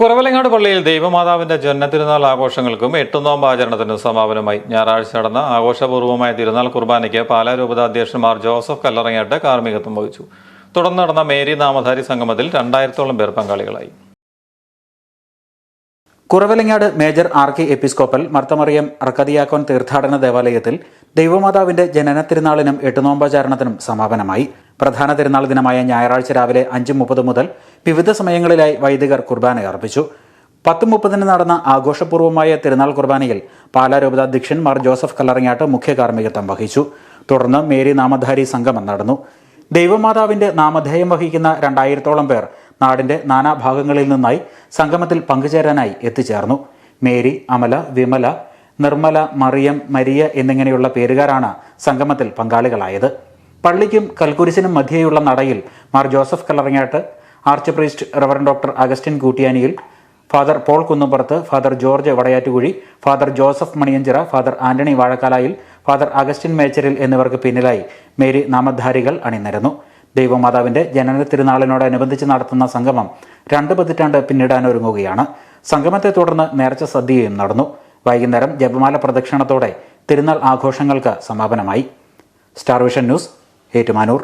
കുറവലങ്ങാട് പള്ളിയിൽ ദൈവമാതാവിന്റെ ജന്മതിരുനാൾ ആഘോഷങ്ങൾക്കും എട്ടുനോമ്പ് ആചരണത്തിനും സമാപനമായി. ഞായറാഴ്ച നടന്ന ആഘോഷപൂർവമായ തിരുനാൾ കുർബാനയ്ക്ക് പാലാ രൂപതാധ്യക്ഷന്മാർ ജോസഫ് കല്ലറങ്ങാട്ട് കാർമ്മികത്വം വഹിച്ചു. തുടർന്ന് നടന്ന മേരി നാമധാരി സംഗമത്തിൽ രണ്ടായിരത്തോളം പേർ പങ്കാളികളായി. Kuravilangad major R K episcopal Marth Mariam റക്കതിയാക്കോൻ തീർത്ഥാടന ദേവാലയത്തിൽ ദൈവമാതാവിന്റെ ജനന തിരുനാളിനും എട്ടുനോമ്പാചരണത്തിനും സമാപനമായി. പ്രധാന തിരുനാൾ ദിനമായ ഞായറാഴ്ച രാവിലെ അഞ്ച് മുപ്പത് മുതൽ വിവിധ സമയങ്ങളിലായി വൈദികർ കുർബാന അർപ്പിച്ചു. പത്ത് മുപ്പതിന് നടന്ന ആഘോഷപൂർവമായ തിരുനാൾ കുർബാനയിൽ പാലാ രൂപതാധ്യക്ഷൻ മാർ ജോസഫ് കല്ലറങ്ങാട്ട് മുഖ്യ കാർമ്മികത്വം വഹിച്ചു. തുടർന്ന് മേരി നാമധാരി സംഗമം നടന്നു. ദൈവമാതാവിന്റെ നാമധേയം വഹിക്കുന്ന രണ്ടായിരത്തോളം പേർ നാടിന്റെ നാനാഭാഗങ്ങളിൽ നിന്നായി സംഗമത്തിൽ പങ്കുചേരാനായി എത്തിച്ചേർന്നു. മേരി അമല വിമല നിർമ്മല മറിയം മരിയ എന്നിങ്ങനെയുള്ള പേരുകാരാണ് സംഗമത്തിൽ പങ്കാളികളായത്. പള്ളിക്കും കൽക്കുരിശിനും മധ്യേയുള്ള നടയിൽ Mar Joseph Kallarangatt archpriest reverend doctor Augustine Kuttiyaniyil father Paul Kunnumpurath father George Vadayattukuzhy father Joseph Maniyanchira father Antony Vazhakkalayil father Augustine Mecheril എന്നിവർക്ക് പിന്നിലായി മേരി നാമധാരികൾ അണിനിരന്നു. ദൈവമാതാവിന്റെ ജനന തിരുനാളിനോടനുബന്ധിച്ച് നടത്തുന്ന സംഗമം രണ്ട് പതിറ്റാണ്ട് പിന്നിടാനൊരുങ്ങുകയാണ്. സംഗമത്തെ തുടർന്ന് നേർച്ച സദ്യയും നടന്നു. വൈകുന്നേരം ജപമാല പ്രദക്ഷിണത്തോടെ തിരുനാൾ ആഘോഷങ്ങൾക്ക് സമാപനമായി. Star vision news Ettumanoor.